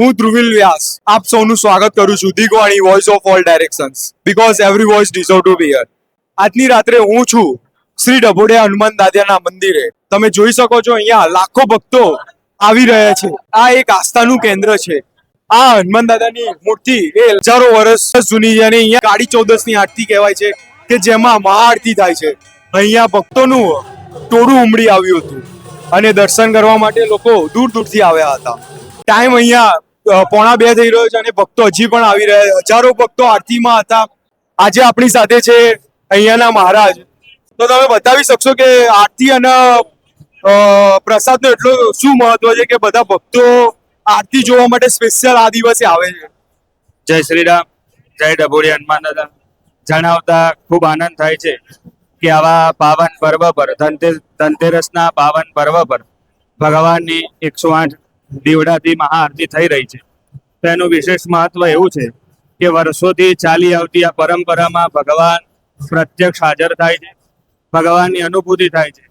હું ધ્રુવિલ વ્યાસ આપ સૌનું સ્વાગત કરું છું Digvani voice of all directions because every voice deserve to be here આજની રાત્રે હું છું શ્રી ડભોડિયા હનુમાન દાદાના મંદિરે. તમે જોઈ શકો છો અહીંયા લાખો ભક્તો આવી રહ્યા છે. આ એક આસ્થાનું કેન્દ્ર છે. આ હનુમાન દાદાની મૂર્તિ એ હજારો વર્ષ જૂની છે અને અહીંયા કાળી ચૌદસની આરતી કહેવાય છે કે જેમાં મહાઆરતી થાય છે. અહીંયા ભક્તોનું ટોળું ઉમડી આવ્યું હતું અને દર્શન કરવા માટે લોકો દૂર દૂરથી આવ્યા હતા. ટાઈમ અહીંયા પોણા બે થઈ રહ્યો છે અને ભક્તો હજી પણ આવી રહ્યા હજારો ભક્તો આરતીમાં હતા. આજે આપણી સાથે છે અહીંયાના મહારાજ. તો તમે બતાવી શકશો કે આરતી અને પ્રસાદ પ્રસાદનો એટલો શું મહત્વ છે કે બધા ભક્તો આરતી જોવા માટે સ્પેશિયલ આ દિવસે આવે છે? જય શ્રી રામ જય ડભોરી હનુમાન દાદા જણાવતા ખૂબ આનંદ થાય છે કે આવા પાવન પર્વ પર ધનતેર ધનતેરસના પાવન પર્વ પર ભગવાનની એકસો આઠ દીવડાથી મહાઆરતી થઈ રહી છે. તેનું વિશેષ મહત્વ એવું છે કે વર્ષોથી ચાલી આવતી આ પરંપરામાં ભગવાન પ્રત્યક્ષ હાજર થાય છે, ભગવાનની અનુભૂતિ થાય છે.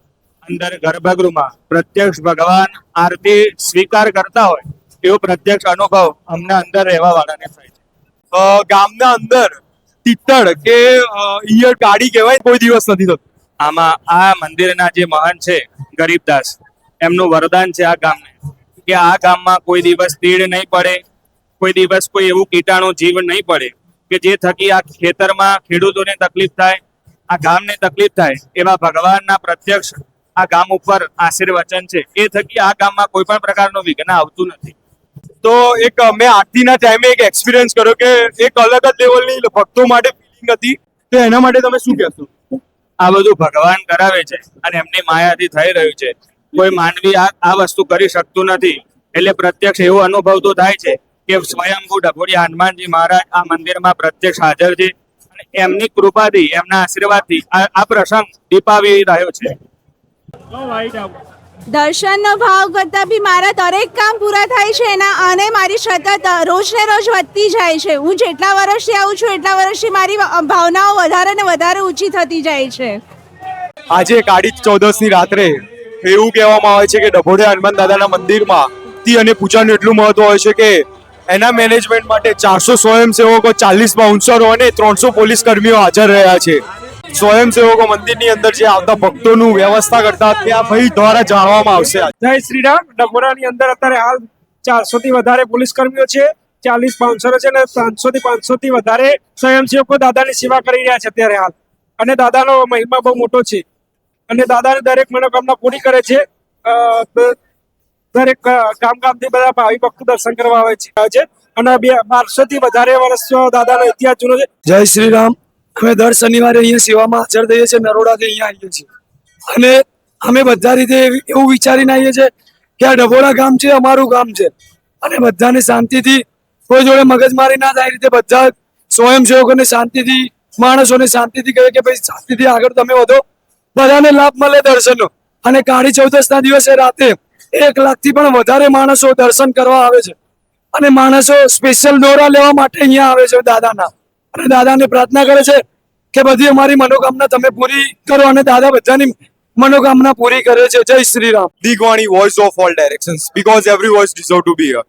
અંદર ગર્ભગૃહમાં પ્રત્યક્ષ ભગવાન આરતી સ્વીકાર કરતા હોય, એવો પ્રત્યક્ષ અનુભવ અમને અંદર રહેવા વાળાને થાય છે. ગામના અંદર તિત્તળ કે ઈયળ ગાડી કહેવાય, કોઈ દિવસ નથી થતું. આમાં આ મંદિરના જે મહાન છે ગરીબદાસ, એમનું વરદાન છે આ ગામને. કે આ ગામમાં કોઈ દિવસ તીડ નહીં પડે, કોઈ દિવસ કોઈ એવું કીટાણુ જીવ નહીં પડે, કે જે થકી આ ખેતરમાં ખેડૂતોને તકલીફ થાય, આ ગામને તકલીફ થાય, એવા ભગવાનના પ્રત્યક્ષ આ ગામ ઉપર આશીર્વચન છે. એ થકી આ ગામમાં કોઈ પણ પ્રકારનું વિઘ્ન આવતું નથી. તો એક, મેં આરતીના ટાઈમે એક એક્સપિરિયન્સ કર્યો કે એક અલગ જ લેવલની ભક્તો માટે ફિલિંગ હતી. તો એના માટે તમે શું કહેશો? આ બધું ભગવાન કરાવે છે અને એમની માયાથી થઈ રહ્યું છે. કોઈ માનવી આ વસ્તુ કરી શકતું નથી. એટલે પ્રત્યક્ષ એવો અનુભવ તો થાય છે કે સ્વયંભૂ ડભોડી હનુમાનજી મહારાજ આ મંદિરમાં પ્રત્યક્ષ હાજર છે. અને એમની કૃપાથી એમના આશીર્વાદથી આ આ પ્રસંગ દીપાવી રહ્યો છે. દર્શનનો ભાવ કરતા બી મારા દરેક કામ પૂરા થાય છે એના અને મારી સતત રોજ ને રોજ વધતી જાય છે. હું જેટલા વર્ષથી આવું છું એટલા વર્ષથી મારી ભાવનાઓ વધારે ને વધારે ઊંચી થતી જાય છે. આજે કાળી ચૌદસની રાત્રે એવું કહેવામાં આવે છે કે ડભોડિયા હનુમાન દાદાના મંદિરમાં તી અને પૂજાનું એટલું મહત્વ હોય છે કે એના મેનેજમેન્ટ માટે ચારસો સ્વયંસેવકો, ચાલીસ બાઉન્સરો અને ત્રણસો પોલીસ કર્મીઓ હાજર રહ્યા છે. સ્વયંસેવકો મંદિરની અંદર જે આવતા ભક્તોનું વ્યવસ્થા કરતા ત્યાં ભાઈ દ્વારા જાણવામાં આવશે જય શ્રી રામ. ડભોરાની અંદર અત્યારે હાલ ચારસો થી વધારે પોલીસ કર્મીઓ છે, ચાલીસ બાઉન્સરો છે અને પાંચસો થી પાંચસો થી વધારે સ્વયંસેવકો દાદાની સેવા કરી રહ્યા છે અત્યારે હાલ. અને દાદાનો મહિમા બહુ મોટો છે. અને દાદાને દરેક મનોકામના પૂરી કરે છે. દરેક ગામ ગામથી બધા ભાવિ ભક્તો દર્શન કરવા આવે છે. અને બે બારસો થી વધારે વર્ષ દાદાનો ઇતિહાસ જૂનો છે. જય શ્રી રામ. અમે દર શનિવારે અહીંયા સેવામાં હાજર થઈએ છીએ. નરોડાથી અહીંયા આવીએ છીએ. અને અમે બધા રીતે એવું વિચારીને આવીએ છીએ કે આ ડભોડા ગામ છે, અમારું ગામ છે. અને બધાને શાંતિથી, કોઈ જોડે મગજમારી ના થાય રીતે બધા સ્વયંસેવકોને શાંતિથી, માણસોને શાંતિથી કહે કે ભાઈ શાંતિથી આગળ તમે વધો. બધાને લાભ મળે દર્શનનો. અને કાળી ચૌદસના દિવસે રાતે એક લાખથી પણ વધારે માણસો દર્શન કરવા આવે છે. અને માણસો સ્પેશિયલ દોરા લેવા માટે અહીંયા આવે છે દાદાના. અને દાદાને પ્રાર્થના કરે છે કે બધી અમારી મનોકામના તમે પૂરી કરો અને દાદા બધાની મનોકામના પૂરી કરે છે. જય Shri Ram. Digvani voice of all directions because every voice deserve to be here